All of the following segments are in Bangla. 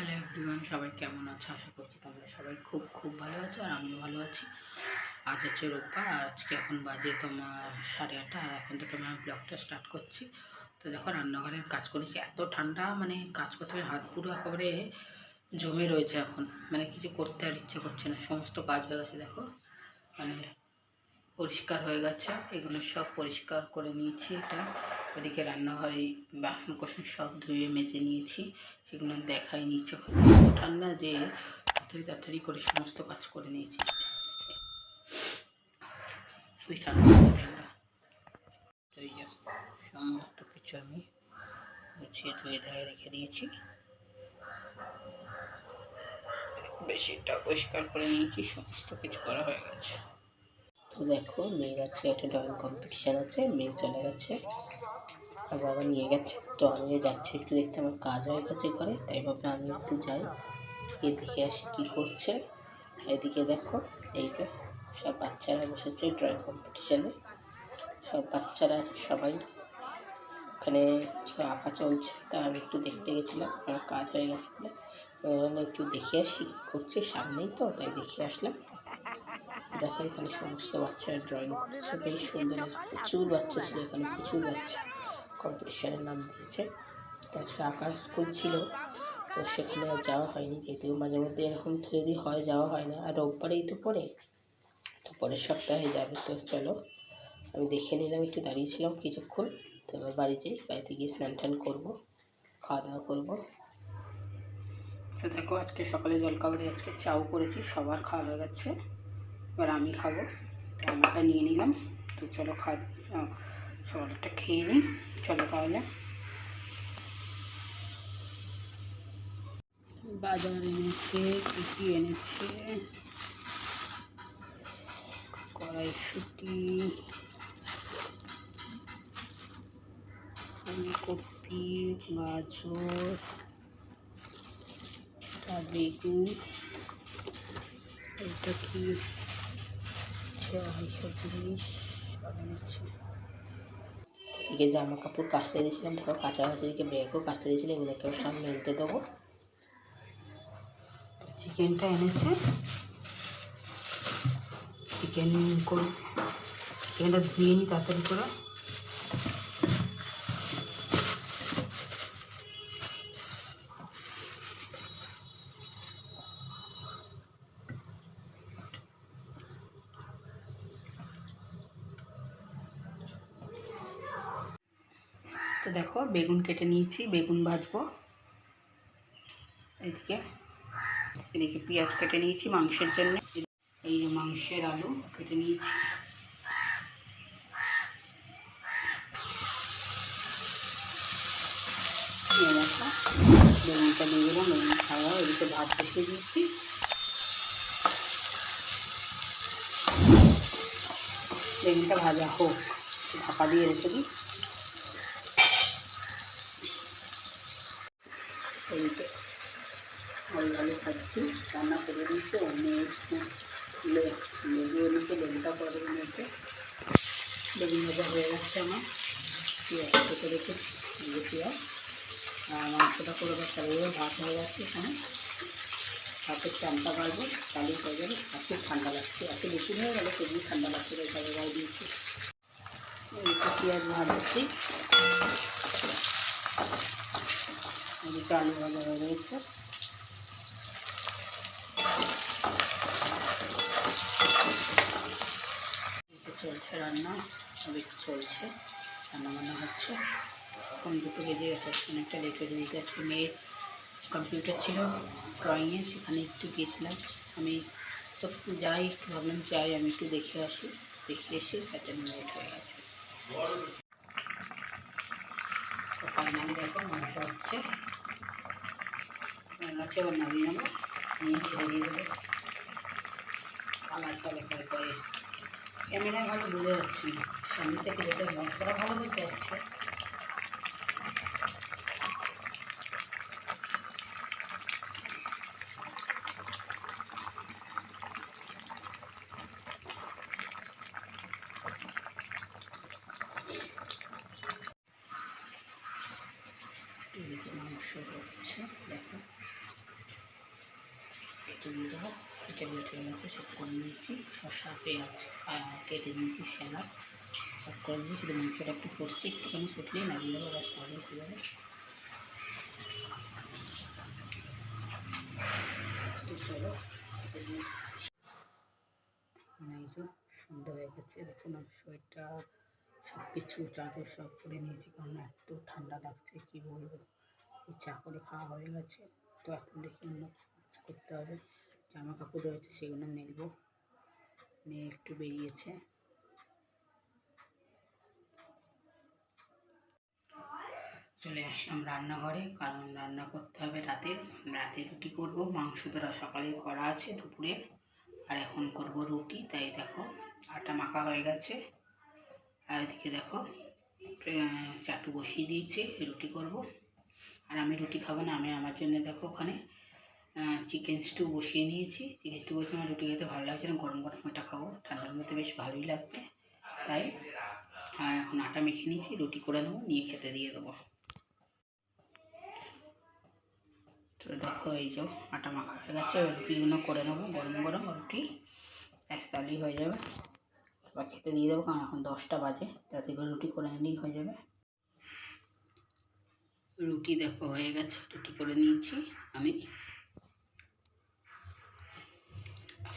হ্যালো এভরিওয়ান, সবাই কেমন আছে? আশা করছি তোমরা সবাই খুব খুব ভালো আছো আর আমিও ভালো আছি। আজ আছে রোববার, আর আজকে এখন বাজে তোমার সাড়ে আটটা, আর এখন থেকে আমি ব্লগটা স্টার্ট করছি। তো দেখো, রান্নাঘরের কাজ করেছি। এত ঠান্ডা মানে কাজ করতে হাত পুরো একেবারে জমে রয়েছে এখন। মানে কিছু করতে আর ইচ্ছে করছে না, সমস্ত কাজ হয়ে গেছে, দেখো। মানে পরিষ্কার হয়ে গেছে, এগুলো সব পরিষ্কার করে নিয়েছি এটা। ওদিকে রান্নাঘরে বাসন কোসন সব ধুয়ে মেজে নিয়েছি, সেগুলো দেখাই নিচ্ছে। ঠান্ডা যে তাড়াতাড়ি তাড়াতাড়ি করে সমস্ত কাজ করে নিয়েছি। ঠান্ডা সমস্ত কিছু আমি গুছিয়ে ধুয়ে ধুয়ে রেখে দিয়েছি। বেশিটা পরিষ্কার করে নিয়েছি, সমস্ত কিছু করা হয়ে গেছে। তো দেখো মেয়ের আজকে একটা ড্রয়িং কম্পিটিশান আছে, মেয়ে চলে গেছে। আর বাবা নিয়ে গেছে। তো আমিও যাচ্ছি, একটু দেখতে আমার কাজ হয়ে গেছে ঘরে, তাই ভাবলাম আমি একটু যাই। গিয়ে দেখে আসি কী করছে। এদিকে দেখো, এই যে সব বাচ্চারা বসেছে ড্রয়িং কম্পিটিশানে সব বাচ্চারা সবাই। ওখানে আঁকা চলছে, তা আমি একটু দেখতে গেছিলাম, আমার কাজ হয়ে গেছে বলে। জন্য একটু দেখে আসি কী করছে, সামনেই তো, তাই দেখে আসলাম। দেখো এখানে সমস্ত বাচ্চারা ড্রয়িং করছে, বেশ সুন্দর, প্রচুর বাচ্চা ছিল এখানে, প্রচুর বাচ্চা। কম্পিটিশানের নাম দিয়েছে। তো আজকে আঁকার স্কুল ছিল, তো সেখানে আর যাওয়া হয়নি। যেহেতু মাঝে মধ্যে এরকম যদি হয়, যাওয়া হয় না। আর রোববারেই তো পরে তো পরের সপ্তাহে যাবে। তো চলো, আমি দেখে নিলাম, একটু দাঁড়িয়েছিলাম কিছুক্ষণ। তো এবার বাড়ি যাই বাড়িতে গিয়ে স্নান টান করব, খাওয়া দাওয়া করব। তো দেখো, আজকে সকালে জলখাবারে আজকে চাও করেছি, সবার খাওয়া হয়ে গেছে। এবার আমি খাব আমারটা নিয়ে নিলাম। তো চলো খা সকালটা খেয়ে নিই। চলো তাহলে। বাজার এনেছে কী কী এনেছে? কড়াইশুটি, ফুলকপি, গাজর বেগুন এটা কি? এইসব জিনিস সব এনেছে। এদিকে জামা কাপড় কাচতে দিয়েছিলাম দেখো কাঁচা হয়েছে এদিকে ব্যাগও কাচতে দিয়েছিলাম এগুলোকেও সব মেলতে দেবো। চিকেনটা এনেছে। চিকেন করে চিকেনটা ধুয়ে নিই তাড়াতাড়ি করে। দেখো, বেগুন কেটে নিয়েছি, বেগুন ভাজবো। এদিকে এদিকে পেঁয়াজ কেটে নিয়েছি মাংসের জন্য। এই যে মাংসের আলু, কেটে নিয়েছি। বেগুনটা বেগুন খাওয়া এদিকে ভাত বসিয়ে দিয়েছি। বেগুনটা ভাজা হোক, ঢাকা দিয়ে রেখে দিই। এদিকে আলু আলু রান্না করে দিয়েছে অন্য লেবু এনেছে লেবুটা করে নিয়েছে বেগুন ভাজা হয়ে গেছে আমার। পেঁয়াজ কেটে রেখেছি এই পেঁয়াজ। আর মাংসটা করে তাহলে ভাত হয়ে গেছে এখানে। হাতের চানটা বাড়বো, তাহলেই হয়ে যাবে। এত ঠান্ডা লাগছে এত বেশি হয়ে গেলে খুবই ঠান্ডা লাগছে এইভাবে গায়ে দিয়েছি। পেঁয়াজ ভাজছি। এদিকে আলু ভাজা হয়ে রয়েছে চলছে রান্না, ওদিকে চলছে রান্না বান্না হচ্ছে। এখন দুটো বেজে গেছে, অনেকটা লেট হয়ে আজকে মেয়ের কম্পিউটার ছিল ড্রয়িংয়ে সেখানে একটু গিয়েছিলাম। আমি তো যাই, একটু ভাবলাম যাই, আমি একটু দেখে আসি। দেখে এসে তাতে লেট হয়ে গেছে। ফাইনালি দেখো মাংস হচ্ছে। আছে এবার নামিয়ে নেব নিয়ে ছেড়ে দিয়ে দেবো। কালারটা লেখার পরে এসছে। ক্যামেরায় ভালো বোঝা যাচ্ছে না। সামনে থেকে যেটা করা ভালো বোঝা যাচ্ছে মাংস হচ্ছে দেখো কেটে দিয়ে দেবো কেটে বেটে গেছে সব করে নিয়েছি শসা পেঁয়াজ আর কেটে নিয়েছি স্যালাড। সব করে নিয়েছি, শুধু মাংসটা একটু করছি একটুখানি ফুটলেই নামিয়ে দেবো ব্যাস, তাহলে হয়ে যাবে। তো চলো। মানে এই যে হয়ে গেছে, দেখুন আমি সব কিছু চাদর সব করে নিয়েছি, কারণ এত ঠান্ডা লাগছে, কি বলব? এই চা খাওয়া হয়ে গেছে। তো এখন দেখি অন্য কাজ করতে হবে। জামা কাপড় রয়েছে, সেগুলো মেলবো। মেয়ে একটু বেরিয়েছে। চলে আসলাম রান্নাঘরে, কারণ রান্না করতে হবে রাতে। রাতে রুটি করব, মাংস তো সকালে করা আছে দুপুরে। আর এখন করব রুটি, তাই দেখো আটা মাখা হয়ে গেছে। আর এদিকে দেখো চাটু বসিয়ে দিয়েছি, রুটি করব। আর আমি রুটি খাব না, আমি আমার জন্য দেখো ওখানে চিকেন স্টু বসিয়ে নিয়েছি। চিকেন স্টু বসে আমার রুটি খেতে ভালো লাগছে না, গরম গরম এটা খাব। ঠান্ডার মধ্যে বেশ ভালোই লাগবে, তাই। আর এখন আটা মেখে নিয়েছি, রুটি করে নেব, নিয়ে খেতে দিয়ে দেবো। তো দেখো এই যে আটা মাখা হয়ে গেছে রুটিগুলো করে নেব, গরম গরম রুটি। তাহলেই হয়ে যাবে। এবার খেতে দিয়ে দেবো, কারণ এখন দশটা বাজে, তাতে করে রুটি করে নিলেই হয়ে যাবে। রুটি দেখো হয়ে গেছে, রুটি করে নিয়েছি আমি।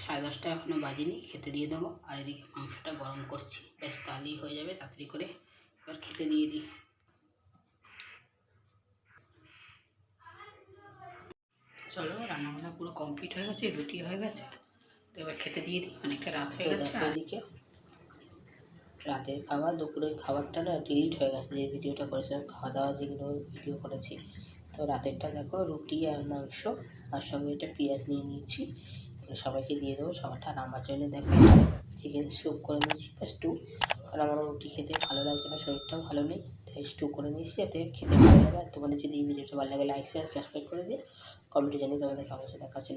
সাড়ে দশটা এখনও বাজেনি খেতে দিয়ে দেবো। আর এদিকে মাংসটা গরম করছি। বেশ তাহলেই হয়ে যাবে তাড়াতাড়ি করে এবার খেতে দিয়ে দিই। চলো রান্নাবান্না পুরো কমপ্লিট হয়ে গেছে রুটি হয়ে গেছে। তো এবার খেতে দিয়ে দিই অনেকটা রাত হয়ে গেছে। এদিকে। রাতের খাবার দুপুরের খাবারটা না ডিলিট হয়ে গেছে যে ভিডিওটা করেছিলাম খাওয়া দাওয়া যেগুলো ভিডিও করেছি। তো রাতেরটা দেখো রুটি আর মাংস আর সঙ্গে এটা পেঁয়াজ নিয়ে নিয়েছি। সবাইকে দিয়ে দেবো। সবারটা নাম্বার চলে দেখো চিকেন স্যুপ করে নিয়েছি বা স্টু কারণ আমার রুটি খেতে ভালো লাগছে না, শরীরটাও ভালো নেই। তাই স্টু করে নিয়েছি যাতে খেতে ভালো লাগে আর তোমাদের যদি ভিডিওটা ভালো লাগে লাইক শেয়ার সাবস্ক্রাইব করে দিয়ে কমেন্টে জানিয়ে তোমাদের কেমন দেখা হচ্ছে